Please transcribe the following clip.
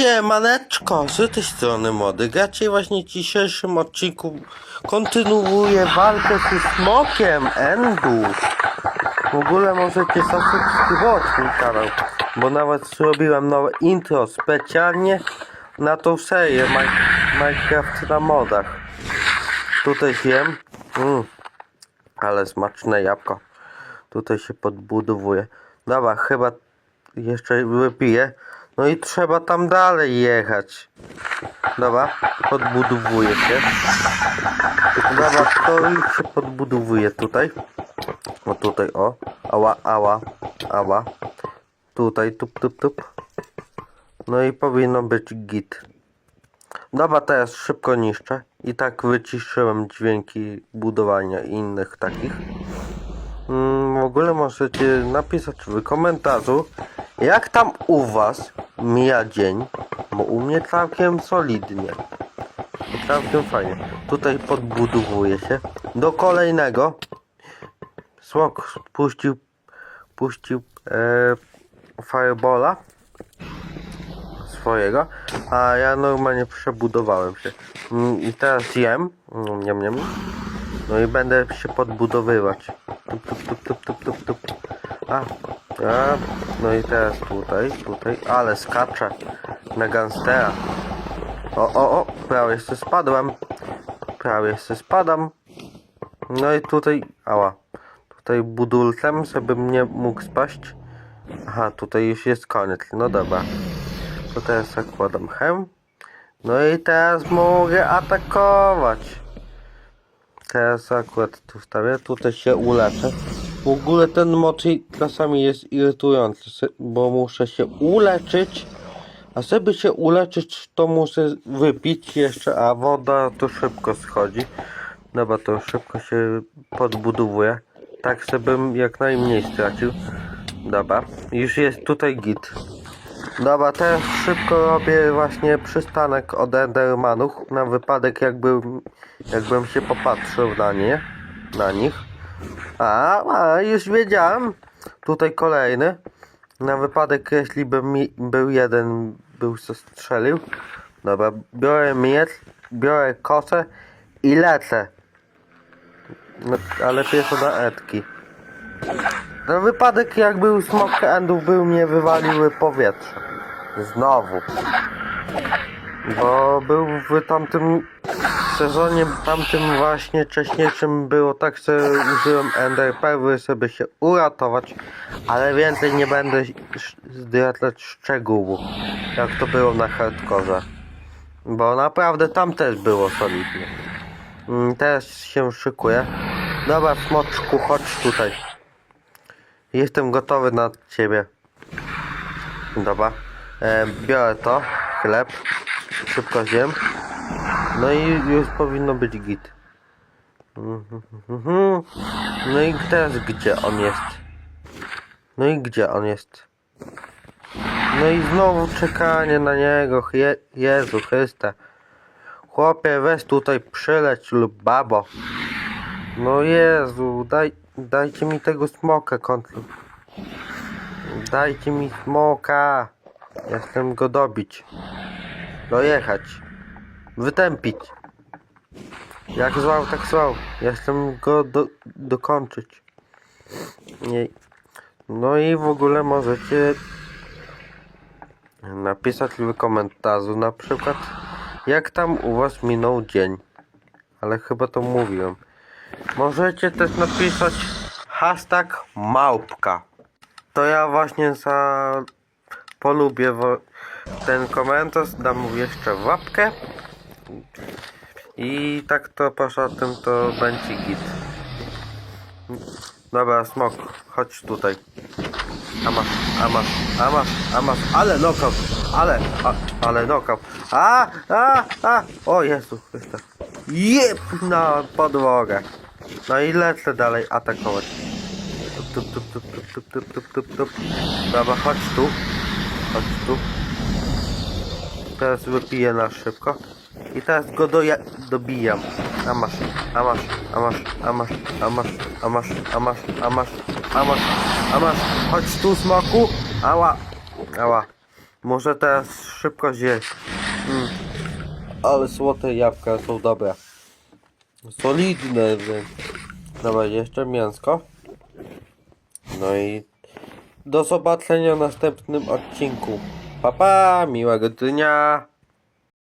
Siemaneczko, z tej strony Młody Gacie i właśnie w dzisiejszym odcinku kontynuuję walkę z smokiem Endu. W ogóle możecie zasubskrybować mój kanał, bo nawet zrobiłem nowe intro specjalnie na tą serię Mi- Minecraft na modach. Tutaj zjem, mm, ale smaczne jabłko. Tutaj się podbudowuje. Dobra, chyba jeszcze wypiję. No i trzeba tam dalej jechać. Dobra, podbudowuje się. Dobra, to już się podbudowuje tutaj. O tutaj, o. Ała, ała, ała. Tutaj, tup, tup, tup. No i powinno być git. Dobra, teraz szybko niszczę. I tak wyciszyłem dźwięki budowania i innych takich. Mm, w ogóle możecie napisać w komentarzu, jak tam u was mija dzień, bo u mnie całkiem solidnie. Całkiem fajnie. Tutaj podbudowuje się. Do kolejnego. Smok puścił, puścił e, swojego, a ja normalnie przebudowałem się. Mm, I teraz jem. Mm, Niam, niam. No i będę się podbudowywać. Tup, tup, tup, tup, tup, tup, tup. A, a, no i teraz tutaj, tutaj, ale skaczę na gangstera. O, o, o, prawie jeszcze spadłem. Prawie jeszcze spadam. No i tutaj, ała, tutaj budulcem, żebym nie mógł spaść. Aha, tutaj już jest koniec, no dobra. To teraz zakładam hem. No i teraz mogę atakować. Teraz akurat tu wstawię, tutaj się uleczę. W ogóle ten moczy czasami jest irytujący, bo muszę się uleczyć. A żeby się uleczyć, to muszę wypić jeszcze, a woda to szybko schodzi. Dobra, to szybko się podbudowuje. Tak, żebym jak najmniej stracił. Dobra, już jest tutaj git. Dobra, teraz szybko robię właśnie przystanek od Endermanów na wypadek jakbym, jakbym się popatrzył na nie, na nich. A, a już wiedziałem. Tutaj kolejny. Na wypadek jeśli by mi był jeden, był co strzelił. Dobra, biorę miecz, biorę kosę i lecę. No, ale pierwszy na etki. Na wypadek jak był smok endów, był mnie wywaliły powietrze. Znowu. Bo był w tamtym sezonie, tamtym właśnie wcześniejszym było tak, że użyłem ender żeby się uratować, ale więcej nie będę zdradzać szczegółów, jak to było na hardkorze. Bo naprawdę tam też było solidnie. Mm, Teraz się szykuję. Dobra, smoczku, chodź tutaj. Jestem gotowy na ciebie. Dobra. Biorę to, chleb. Szybko zjem. No i już powinno być git. No i teraz gdzie on jest? No i gdzie on jest? No i znowu czekanie na niego. Je Jezu Chryste. Chłopie, weź tutaj przyleć lub babo. No Jezu, daj, dajcie mi tego smoka kontlu. Dajcie mi smoka. Ja chcę go dobić. Dojechać. Wytępić. Jak zwał, tak zwał. Ja chcę go do, dokończyć. Nie. No i w ogóle możecie napisać w komentarzu na przykład jak tam u was minął dzień. Ale chyba to mówiłem. Możecie też napisać hashtag małpka. To ja właśnie za polubię ten komentarz, dam mu jeszcze łapkę. I tak to poza tym to będzie git. Dobra, smok, chodź tutaj. A masz, a masz, a masz, a masz, ale knockout, ale, a, ale knockout. A, a, a, o Jezu, Chryste. Jep, na podłogę. No i lecę dalej atakować. Tup, tup, tup, tup, tup, tup, tup, tup, tup. Dobra, chodź tu. Chodź tu. Teraz wypiję na szybko. I teraz go doja dobijam. A masz, a masz, a masz, a masz, a masz, a masz, a masz, a masz, a masz, a masz. Chodź tu smoku. Ała. Ała. Może teraz szybko zjeść. Mm. Ale złote jabłka są dobre. Solidne. Dobra, jeszcze mięsko. No i do zobaczenia w następnym odcinku. Pa pa, miłego dnia.